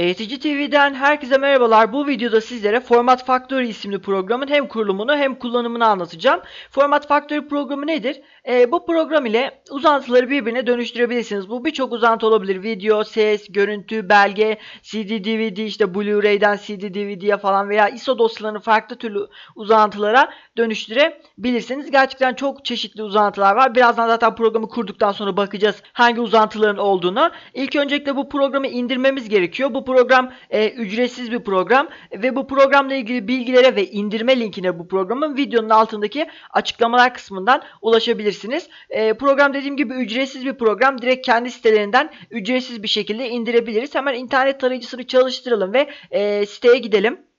Eğitici TV'den herkese merhabalar. Bu videoda sizlere Format Factory isimli programın hem kurulumunu hem kullanımını anlatacağım. Format Factory programı nedir? Ee, bu program ile uzantıları birbirine dönüştürebilirsiniz. Bu birçok uzantı olabilir. Video, ses, görüntü, belge, CD, DVD, işte Blu-ray'den CD, DVD'ye falan veya ISO dosyalarını farklı türlü uzantılara dönüştürebilirsiniz. Gerçekten çok çeşitli uzantılar var. Birazdan zaten programı kurduktan sonra bakacağız hangi uzantıların olduğunu. İlk öncelikle bu programı indirmemiz gerekiyor. Bu program e, ücretsiz bir program ve bu programla ilgili bilgilere ve indirme linkine bu programın videonun altındaki açıklamalar kısmından ulaşabilirsiniz. E, program dediğim gibi ücretsiz bir program. Direkt kendi sitelerinden ücretsiz bir şekilde indirebiliriz. Hemen internet tarayıcısını çalıştıralım ve e, siteye gidelim.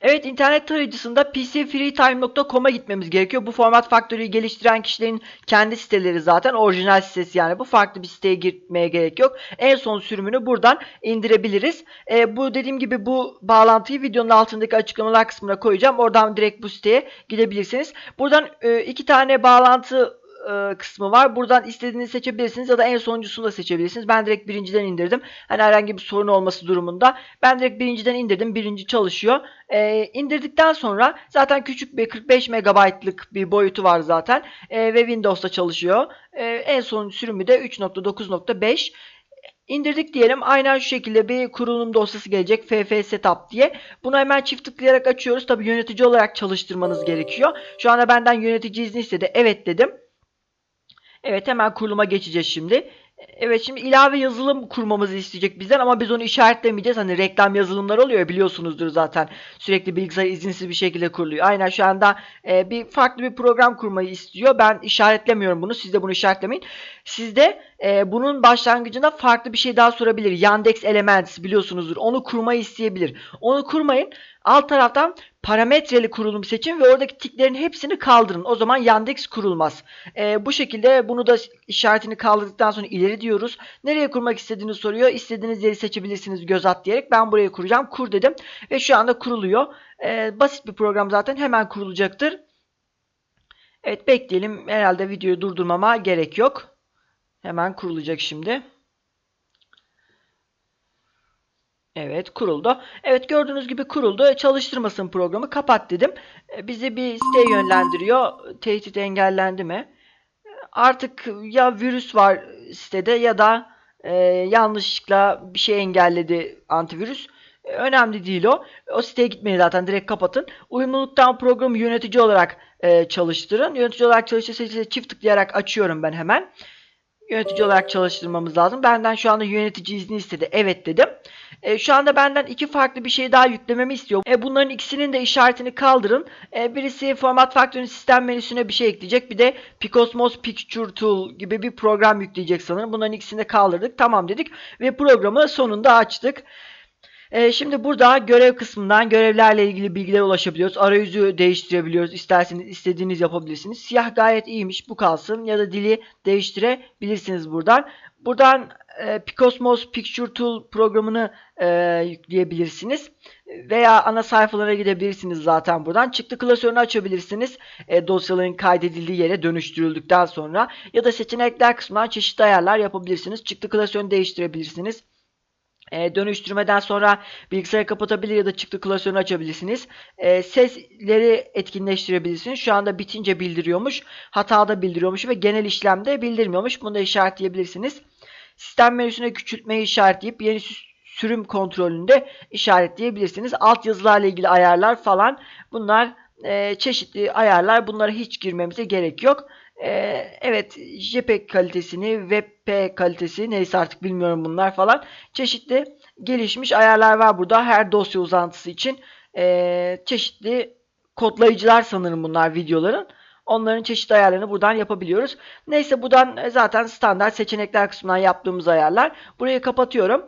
Evet internet tarayıcısında pcfreetime.com'a gitmemiz gerekiyor. Bu Format Factory'yi geliştiren kişilerin kendi siteleri zaten orijinal sitesi yani bu farklı bir siteye gitmeye gerek yok. En son sürümünü buradan indirebiliriz. E, bu dediğim gibi bu bağlantıyı videonun altındaki açıklamalar kısmına koyacağım. Oradan direkt bu siteye gidebilirsiniz. Buradan e, iki tane bağlantı e, kısmı var. Buradan istediğinizi seçebilirsiniz ya da en sonuncusunu da seçebilirsiniz. Ben direkt birinciden indirdim. Hani herhangi bir sorun olması durumunda. Ben direkt birinciden indirdim. Birinci çalışıyor. E, indirdikten sonra zaten küçük bir 45 MB'lık bir boyutu var zaten. E, ve Windows'ta çalışıyor. E, en son sürümü de 3.9.5. İndirdik diyelim. Aynen şu şekilde bir kurulum dosyası gelecek. FF Setup diye. Bunu hemen çift tıklayarak açıyoruz. Tabi yönetici olarak çalıştırmanız gerekiyor. Şu anda benden yönetici izni istedi. Evet dedim. Evet hemen kuruluma geçeceğiz şimdi. Evet şimdi ilave yazılım kurmamızı isteyecek bizden ama biz onu işaretlemeyeceğiz. Hani reklam yazılımlar oluyor ya, biliyorsunuzdur zaten. Sürekli bilgisayar izinsiz bir şekilde kuruluyor. Aynen şu anda e, bir farklı bir program kurmayı istiyor. Ben işaretlemiyorum bunu. Siz de bunu işaretlemeyin. Sizde e, bunun başlangıcında farklı bir şey daha sorabilir. Yandex Elements biliyorsunuzdur. Onu kurmayı isteyebilir. Onu kurmayın. Alt taraftan parametreli kurulum seçin ve oradaki tiklerin hepsini kaldırın. O zaman Yandex kurulmaz. E, bu şekilde bunu da işaretini kaldırdıktan sonra ileri diyoruz. Nereye kurmak istediğini soruyor. İstediğiniz yeri seçebilirsiniz göz at diyerek. Ben buraya kuracağım. Kur dedim. Ve şu anda kuruluyor. E, basit bir program zaten. Hemen kurulacaktır. Evet bekleyelim. Herhalde videoyu durdurmama gerek yok. Hemen kurulacak şimdi. Evet kuruldu. Evet gördüğünüz gibi kuruldu. Çalıştırmasın programı. Kapat dedim. E, bizi bir siteye yönlendiriyor. Tehdit engellendi mi? Artık ya virüs var sitede ya da e, yanlışlıkla bir şey engelledi antivirüs. E, önemli değil o. O siteye gitmeyi zaten direkt kapatın. Uyumluluktan programı yönetici olarak e, çalıştırın. Yönetici olarak çalıştırırsa çift tıklayarak açıyorum ben hemen. Yönetici olarak çalıştırmamız lazım. Benden şu anda yönetici izni istedi. Evet dedim. E, şu anda benden iki farklı bir şey daha yüklememi istiyor. E, bunların ikisinin de işaretini kaldırın. E, birisi Format Factory'nin sistem menüsüne bir şey ekleyecek. Bir de Picosmos Picture Tool gibi bir program yükleyecek sanırım. Bunların ikisini de kaldırdık. Tamam dedik. Ve programı sonunda açtık. E, şimdi burada görev kısmından görevlerle ilgili bilgilere ulaşabiliyoruz. Arayüzü değiştirebiliyoruz. İsterseniz istediğiniz yapabilirsiniz. Siyah gayet iyiymiş. Bu kalsın. Ya da dili değiştirebilirsiniz buradan. Buradan e, Picosmos Picture Tool programını e, yükleyebilirsiniz. Veya ana sayfalara gidebilirsiniz zaten buradan. Çıktı klasörünü açabilirsiniz. E, dosyaların kaydedildiği yere dönüştürüldükten sonra. Ya da seçenekler kısmından çeşitli ayarlar yapabilirsiniz. Çıktı klasörünü değiştirebilirsiniz. E, dönüştürmeden sonra bilgisayarı kapatabilir ya da çıktı klasörünü açabilirsiniz. E, sesleri etkinleştirebilirsiniz. Şu anda bitince bildiriyormuş. Hatada bildiriyormuş ve genel işlemde bildirmiyormuş. Bunu da işaretleyebilirsiniz. Sistem menüsüne küçültmeyi işaretleyip yeni sürüm kontrolünde işaretleyebilirsiniz. Alt yazılarla ilgili ayarlar falan bunlar e, çeşitli ayarlar. Bunlara hiç girmemize gerek yok. E, evet JPEG kalitesini, WebP kalitesi neyse artık bilmiyorum bunlar falan. Çeşitli gelişmiş ayarlar var burada. Her dosya uzantısı için e, çeşitli kodlayıcılar sanırım bunlar videoların. Onların çeşitli ayarlarını buradan yapabiliyoruz. Neyse buradan zaten standart seçenekler kısmından yaptığımız ayarlar. Burayı kapatıyorum.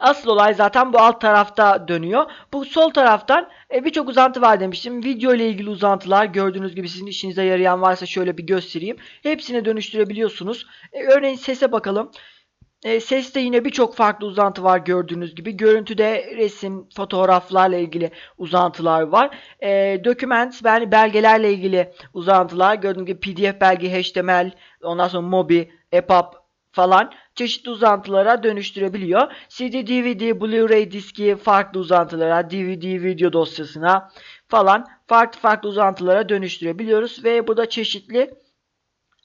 Asıl olay zaten bu alt tarafta dönüyor. Bu sol taraftan e, birçok uzantı var demiştim. Video ile ilgili uzantılar gördüğünüz gibi sizin işinize yarayan varsa şöyle bir göstereyim. Hepsini dönüştürebiliyorsunuz. E, örneğin sese bakalım. E, seste yine birçok farklı uzantı var gördüğünüz gibi. Görüntüde resim, fotoğraflarla ilgili uzantılar var. E, document, yani belgelerle ilgili uzantılar. Gördüğünüz gibi PDF belge, HTML, ondan sonra Mobi, EPUB falan çeşitli uzantılara dönüştürebiliyor. CD, DVD, Blu-ray diski farklı uzantılara, DVD video dosyasına falan farklı farklı uzantılara dönüştürebiliyoruz ve burada çeşitli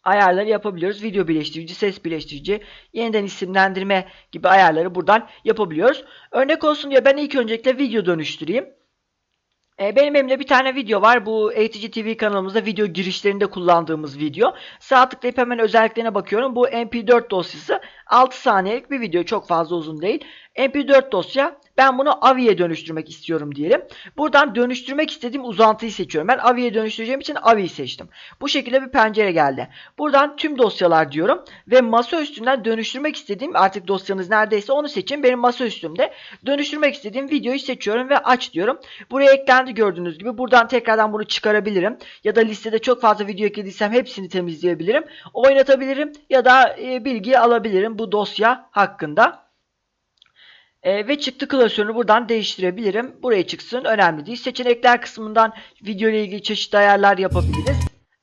ayarları yapabiliyoruz. Video birleştirici, ses birleştirici, yeniden isimlendirme gibi ayarları buradan yapabiliyoruz. Örnek olsun diye ben ilk öncelikle video dönüştüreyim. E, benim elimde bir tane video var. Bu ATG TV kanalımızda video girişlerinde kullandığımız video. Sağ tıklayıp hemen özelliklerine bakıyorum. Bu MP4 dosyası 6 saniyelik bir video. Çok fazla uzun değil. MP4 dosya. Ben bunu AVI'ye dönüştürmek istiyorum diyelim. Buradan dönüştürmek istediğim uzantıyı seçiyorum. Ben AVI'ye dönüştüreceğim için AVI'yi seçtim. Bu şekilde bir pencere geldi. Buradan tüm dosyalar diyorum ve masa üstünden dönüştürmek istediğim artık dosyanız neredeyse onu seçin. Benim masa üstümde dönüştürmek istediğim videoyu seçiyorum ve aç diyorum. Buraya eklendi gördüğünüz gibi. Buradan tekrardan bunu çıkarabilirim. Ya da listede çok fazla video eklediysem hepsini temizleyebilirim. Oynatabilirim ya da e, bilgi alabilirim bu dosya hakkında. E, ve çıktı klasörünü buradan değiştirebilirim. Buraya çıksın. Önemli değil. Seçenekler kısmından video ile ilgili çeşitli ayarlar yapabiliriz.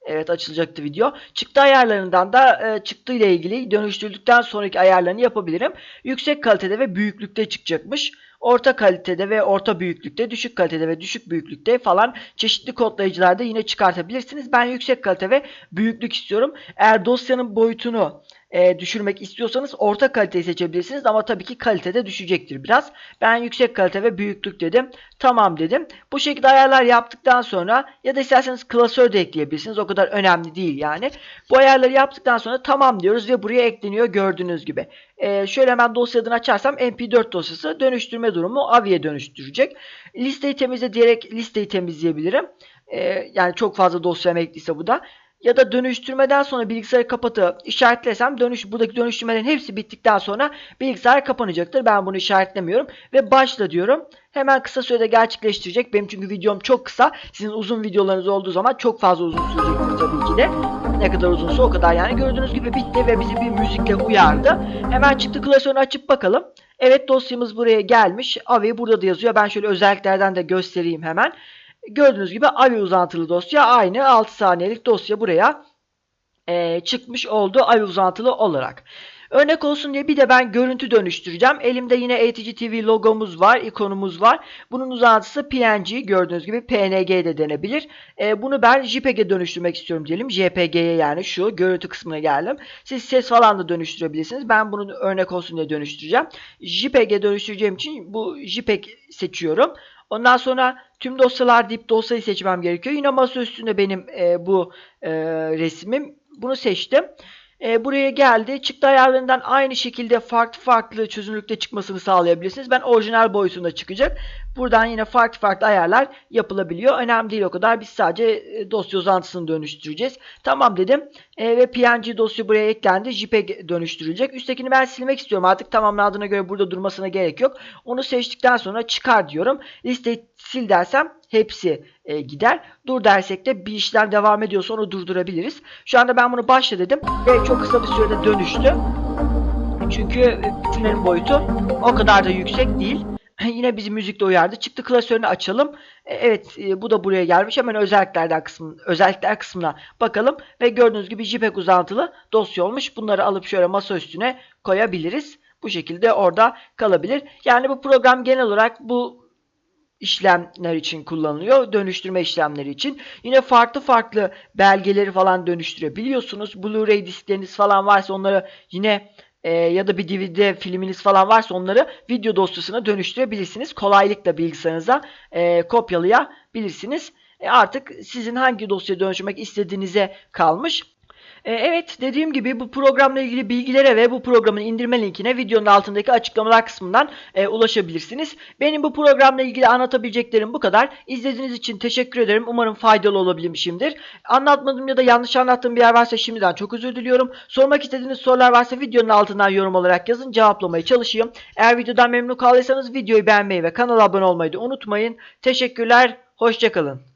Evet açılacaktı video. Çıktı ayarlarından da e, çıktı ile ilgili dönüştürdükten sonraki ayarlarını yapabilirim. Yüksek kalitede ve büyüklükte çıkacakmış. Orta kalitede ve orta büyüklükte, düşük kalitede ve düşük büyüklükte falan çeşitli kodlayıcılarda yine çıkartabilirsiniz. Ben yüksek kalite ve büyüklük istiyorum. Eğer dosyanın boyutunu e, düşürmek istiyorsanız orta kaliteyi seçebilirsiniz ama tabii ki kalitede düşecektir biraz. Ben yüksek kalite ve büyüklük dedim. Tamam dedim. Bu şekilde ayarlar yaptıktan sonra ya da isterseniz klasör de ekleyebilirsiniz. O kadar önemli değil yani. Bu ayarları yaptıktan sonra tamam diyoruz ve buraya ekleniyor gördüğünüz gibi. E, şöyle hemen dosya adını açarsam mp4 dosyası dönüştürme durumu AVI'ye dönüştürecek. Listeyi temizle diyerek listeyi temizleyebilirim. E, yani çok fazla dosya ekliyse bu da ya da dönüştürmeden sonra bilgisayarı kapatıp işaretlesem dönüş buradaki dönüştürmelerin hepsi bittikten sonra bilgisayar kapanacaktır. Ben bunu işaretlemiyorum ve başla diyorum. Hemen kısa sürede gerçekleştirecek. Benim çünkü videom çok kısa. Sizin uzun videolarınız olduğu zaman çok fazla uzun sürecektir tabii ki de. Ne kadar uzunsa o kadar yani. Gördüğünüz gibi bitti ve bizi bir müzikle uyardı. Hemen çıktı klasörünü açıp bakalım. Evet dosyamız buraya gelmiş. AVI burada da yazıyor. Ben şöyle özelliklerden de göstereyim hemen. Gördüğünüz gibi AVI uzantılı dosya aynı 6 saniyelik dosya buraya e, çıkmış oldu AVI uzantılı olarak. Örnek olsun diye bir de ben görüntü dönüştüreceğim. Elimde yine ATG TV logomuz var, ikonumuz var. Bunun uzantısı PNG gördüğünüz gibi PNG de denebilir. E, bunu ben JPEG'e dönüştürmek istiyorum diyelim. JPG'ye yani şu görüntü kısmına geldim. Siz ses falan da dönüştürebilirsiniz. Ben bunu örnek olsun diye dönüştüreceğim. JPEG'e dönüştüreceğim için bu JPEG seçiyorum. Ondan sonra tüm dosyalar deyip dosyayı seçmem gerekiyor. Yine masa üstünde benim e, bu e, resmim. Bunu seçtim. E, buraya geldi. Çıktı ayarlarından aynı şekilde farklı farklı çözünürlükte çıkmasını sağlayabilirsiniz. Ben orijinal boyutunda çıkacak. Buradan yine farklı farklı ayarlar yapılabiliyor. Önemli değil o kadar. Biz sadece e, dosya uzantısını dönüştüreceğiz. Tamam dedim. E, ve PNG dosya buraya eklendi. JPEG dönüştürülecek. Üsttekini ben silmek istiyorum. Artık tamamlandığına göre burada durmasına gerek yok. Onu seçtikten sonra çıkar diyorum. Listeyi sil dersem hepsi e, gider. Dur dersek de bir işlem devam ediyorsa onu durdurabiliriz. Şu anda ben bunu başla dedim ve çok kısa bir sürede dönüştü. Çünkü e, bütünlerin boyutu o kadar da yüksek değil. Yine bizi müzikle uyardı. Çıktı klasörünü açalım. E, evet e, bu da buraya gelmiş. Hemen özelliklerden kısmı, özellikler kısmına bakalım. Ve gördüğünüz gibi JPEG uzantılı dosya olmuş. Bunları alıp şöyle masa üstüne koyabiliriz. Bu şekilde orada kalabilir. Yani bu program genel olarak bu işlemler için kullanılıyor. Dönüştürme işlemleri için. Yine farklı farklı belgeleri falan dönüştürebiliyorsunuz. Blu-ray diskleriniz falan varsa onları yine e, ya da bir DVD filminiz falan varsa onları video dosyasına dönüştürebilirsiniz. Kolaylıkla bilgisayarınıza e, kopyalayabilirsiniz. E, artık sizin hangi dosyaya dönüştürmek istediğinize kalmış. E, Evet dediğim gibi bu programla ilgili bilgilere ve bu programın indirme linkine videonun altındaki açıklamalar kısmından e, ulaşabilirsiniz. Benim bu programla ilgili anlatabileceklerim bu kadar. İzlediğiniz için teşekkür ederim. Umarım faydalı olabilmişimdir. Anlatmadığım ya da yanlış anlattığım bir yer varsa şimdiden çok özür diliyorum. Sormak istediğiniz sorular varsa videonun altından yorum olarak yazın. Cevaplamaya çalışayım. Eğer videodan memnun kaldıysanız videoyu beğenmeyi ve kanala abone olmayı da unutmayın. Teşekkürler. Hoşçakalın.